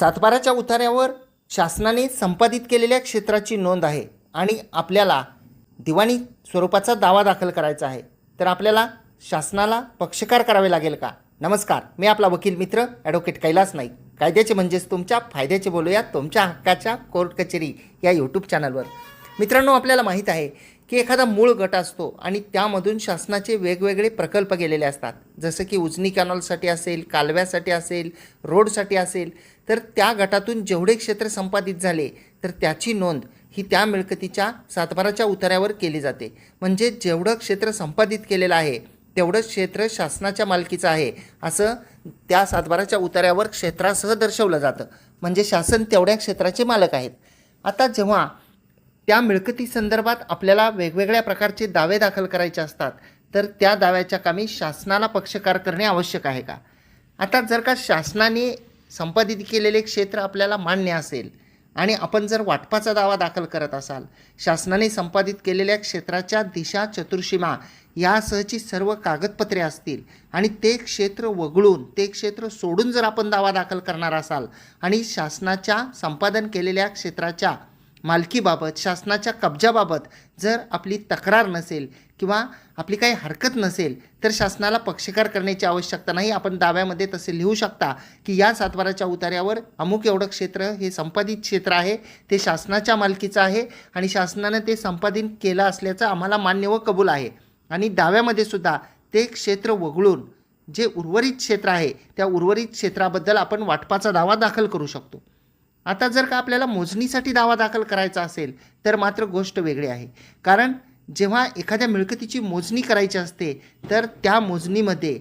सातबाराच्या उतार्यावर शासनाने संपादित केलेल्या क्षेत्राची नोंद आहे आणि आपल्याला दिवाणी स्वरूपाचा दावा दाखल करायचा आहे. तर आपल्याला शासनाला पक्षकार करावे लागेल का? नमस्कार मी आपला वकील मित्र ॲडव्होकेट कैलास नाईक. कायद्याचे म्हणजेच तुमच्या फायद्याचे बोलूया तुमच्या हक्काच्या कोर्ट कचेरी या यूट्यूब चॅनलवर मित्रांनो आपल्याला माहीत आहे की एखादा मूळ गट असतो आणि त्यामधून शासनाचे वेगवेगळे प्रकल्प गेलेले असतात. जसं की उजनी कॅनॉलसाठी असेल कालव्यासाठी असेल रोडसाठी असेल तर त्या गटातून जेवढे क्षेत्र संपादित झाले तर त्याची नोंद ही त्या मिळकतीच्या सातबाराच्या उतार्यावर केली जाते. म्हणजे जेवढं क्षेत्र संपादित केलेलं आहे तेवढं क्षेत्र शासनाच्या मालकीचं आहे असं त्या सातबाराच्या उतार्यावर क्षेत्रासह दर्शवलं जातं. म्हणजे शासन तेवढ्या क्षेत्राचे मालक आहेत. आता जेव्हा त्या मिळकती संदर्भात आपल्याला वेगवेगळ्या प्रकारचे दावे दाखल करायचे असतात तर त्या दाव्याच्या कामी शासनाला पक्षकार करणे आवश्यक आहे का? आता जर का शासनाने संपादित केलेले क्षेत्र आपल्याला मान्य असेल. आणि आपण जर वाटपाचा दावा दाखल करत असाल शासनाने संपादित केलेल्या क्षेत्राच्या दिशा चतुर्सीमा यासहची सर्व कागदपत्रे असतील आणि ते क्षेत्र वगळून ते क्षेत्र सोडून जर आपण दावा दाखल करणार असाल आणि शासनाच्या संपादन केलेल्या क्षेत्राच्या मालकीबाबत शासनाच्या कब्जाबाबत जर आपली तक्रार नसेल किंवा आपली काही हरकत नसेल तर शासनाला पक्षकार करण्याची आवश्यकता नाही. आपण दाव्यामध्ये तसे लिहू शकता की या सातबाराच्या उतार्यावर अमुक एवढं क्षेत्र हे संपादित क्षेत्र आहे ते शासनाच्या मालकीचं आहे आणि शासनानं ते संपादन केलं असल्याचं आम्हाला मान्य व कबूल आहे. आणि दाव्यामध्ये सुद्धा ते क्षेत्र वगळून जे उर्वरित क्षेत्र आहे त्या उर्वरित क्षेत्राबद्दल आपण वाटपाचा दावा दाखल करू शकतो. आता जर का आपल्याला मोजणीसाठी दावा दाखल करायचा असेल तर मात्र गोष्ट वेगळी आहे. कारण जेव्हा एखाद्या मिळकतीची मोजणी करायची असते तर त्या मोजणीमध्ये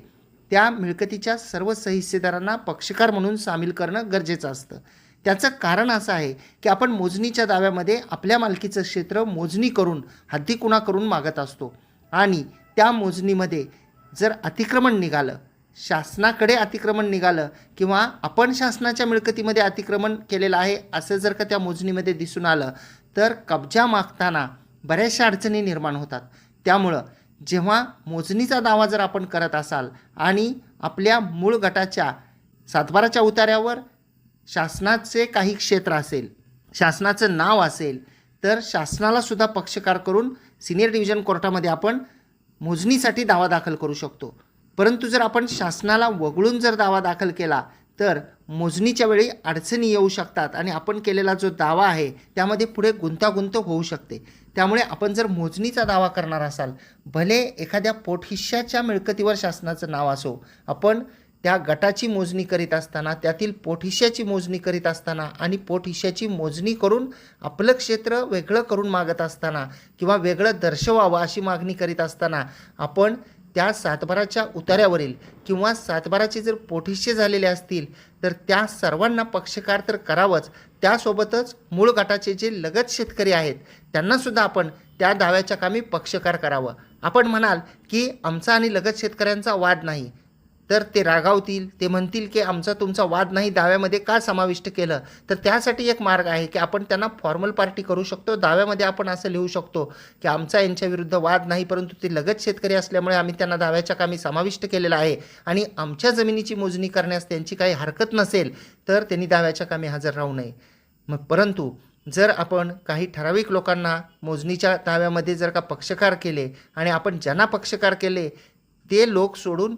त्या मिळकतीच्या सर्व सहिस्सेदारांना पक्षकार म्हणून सामील करणं गरजेचं असतं. त्याचं कारण असं आहे की आपण मोजणीच्या दाव्यामध्ये आपल्या मालकीचं क्षेत्र मोजणी करून हद्दीकुणा करून मागत असतो. आणि त्या मोजणीमध्ये जर अतिक्रमण निघालं शासनाकडे अतिक्रमण निघालं किंवा आपण शासनाच्या मिळकतीमध्ये अतिक्रमण केलेलं आहे असं जर का त्या मोजणीमध्ये दिसून आलं तर कब्जा मागताना बऱ्याचशा अडचणी निर्माण होतात. त्यामुळं जेव्हा मोजणीचा दावा जर आपण करत असाल आणि आपल्या मूळ गटाच्या सातबाराच्या उतार्यावर शासनाचे काही क्षेत्र असेल शासनाचं नाव असेल तर शासनालासुद्धा पक्षकार करून सिनियर डिव्हिजन कोर्टामध्ये आपण मोजणीसाठी दावा दाखल करू शकतो. परंतु जर आपण शासनाला वगळून जर दावा दाखल केला तर मोजणीच्या वेळी अडचणी येऊ शकतात आणि आपण केलेला जो दावा आहे त्यामध्ये पुढे गुंतागुंत होऊ शकते. त्यामुळे आपण जर मोजणीचा दावा करणार असाल भले एखाद्या पोटहिश्याच्या मिळकतीवर शासनाचं नाव असो आपण त्या गटाची मोजणी करीत असताना त्यातील पोटहिश्याची मोजणी करीत असताना आणि पोटहिश्याची मोजणी करून आपलं क्षेत्र वेगळं करून मागत असताना किंवा वेगळं दर्शवावं अशी मागणी करीत असताना आपण त्या सातबाराच्या उतार्यावरील किंवा सातबाराचे जर पोटहिस्से झालेले असतील तर त्या सर्वांना पक्षकार तर करावंच. त्यासोबतच मूळ गटाचे जे लगत शेतकरी आहेत त्यांनासुद्धा आपण त्या दाव्याच्या कामी पक्षकार करावं. आपण म्हणाल की आमचा आणि लगत शेतकऱ्यांचा वाद नाही. तर ते रागावतील ते म्हणतील की आमचा तुमचा वाद नाही दाव्यामध्ये का समाविष्ट केलं? तर त्यासाठी एक मार्ग आहे की आपण त्यांना फॉर्मल पार्टी करू शकतो. दाव्यामध्ये आपण असं लिहू शकतो की आमचा यांच्या विरुद्ध वाद नाही परंतु ते लगत शेतकरी असल्यामुळे आम्ही त्यांना दाव्याच्या कामी समाविष्ट केलेलं आहे. आणि आमच्या जमिनीची मोजणी करण्यास त्यांची काही हरकत नसेल तर त्यांनी दाव्याच्या कामी हजर राहू नये. मग परंतु जर आपण काही ठराविक लोकांना मोजणीच्या दाव्यामध्ये जर का पक्षकार केले आणि आपण ज्यांना पक्षकार केले ते लोक सोडून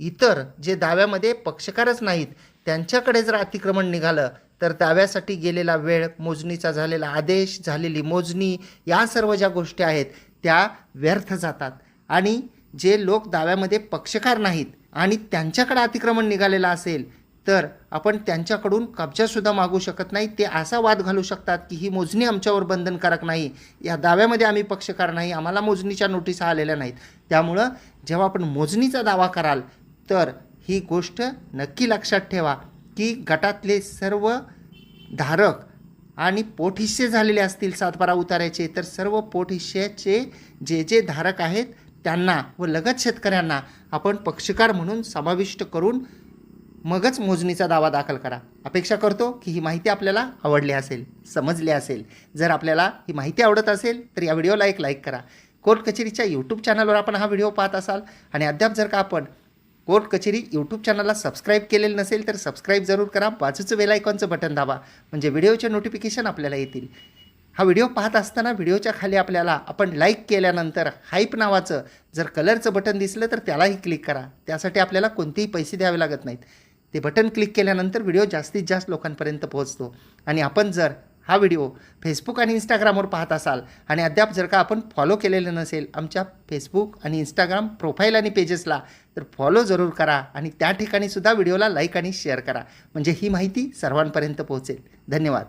इतर जे दाव्यामध्ये पक्षकारच नाहीत त्यांच्याकडे जर अतिक्रमण निघालं तर दाव्यासाठी गेलेला वेळ मोजणीचा झालेला आदेश झालेली मोजणी या सर्व ज्या गोष्टी आहेत त्या व्यर्थ जातात. आणि जे लोक दाव्यामध्ये पक्षकार नाहीत आणि त्यांच्याकडे अतिक्रमण निघालेलं असेल तर आपण त्यांच्याकडून कब्जासुद्धा मागू शकत नाही. ते असा वाद घालू शकतात की ही मोजणी आमच्यावर बंधनकारक नाही. या दाव्यामध्ये आम्ही पक्षकार नाही आम्हाला मोजणीच्या नोटीस आलेल्या नाहीत. त्यामुळं जेव्हा आपण मोजणीचा दावा कराल तर ही गोष्ट नक्की लक्षात ठेवा की गटातले सर्व धारक आणि पोटहिस्से झालेले असतील सातबारा उतारायचे तर सर्व पोटहिस्सेचे जे जे धारक आहेत त्यांना व लगत शेतकऱ्यांना आपण पक्षकार म्हणून समाविष्ट करून मगच मोजणीचा दावा दाखल करा. अपेक्षा करतो की ही माहिती आपल्याला आवडली असेल समजली असेल. जर आपल्याला ही माहिती आवडत असेल तर या व्हिडिओला एक लाईक करा. कोर्ट कचेरीच्या यूट्यूब चॅनलवर आपण हा व्हिडिओ पाहत असाल आणि अद्याप जर का आपण कोर्ट कचेरी यूट्यूब चॅनलला सबस्क्राईब केलेलं नसेल तर सबस्क्राईब जरूर करा. बाजूचं बेलायकॉनचं बटन दाबा. म्हणजे व्हिडिओचे नोटिफिकेशन आपल्याला येतील. हा व्हिडिओ पाहत असताना व्हिडिओच्या खाली आपल्याला आपण लाईक केल्यानंतर हाईप नावाचं जर कलरचं बटन दिसलं तर त्यालाही क्लिक करा. त्यासाठी आपल्याला कोणतेही पैसे द्यावे लागत नाहीत. ते बटन क्लिक केल्यानंतर व्हिडिओ जास्तीत जास्त लोकांपर्यंत पोहोचतो. आणि आपण जर हा व्हिडिओ फेसबुक आणि इंस्टाग्रामवर पाहत असाल आणि अद्याप जर का आपण फॉलो केलेलं नसेल आमच्या फेसबुक आणि इंस्टाग्राम प्रोफाईल आणि पेजेसला तर फॉलो जरूर करा आणि त्या ठिकाणी सुद्धा व्हिडिओला लाईक आणि शेअर करा. म्हणजे ही माहिती सर्वांपर्यंत पोहोचेल. धन्यवाद.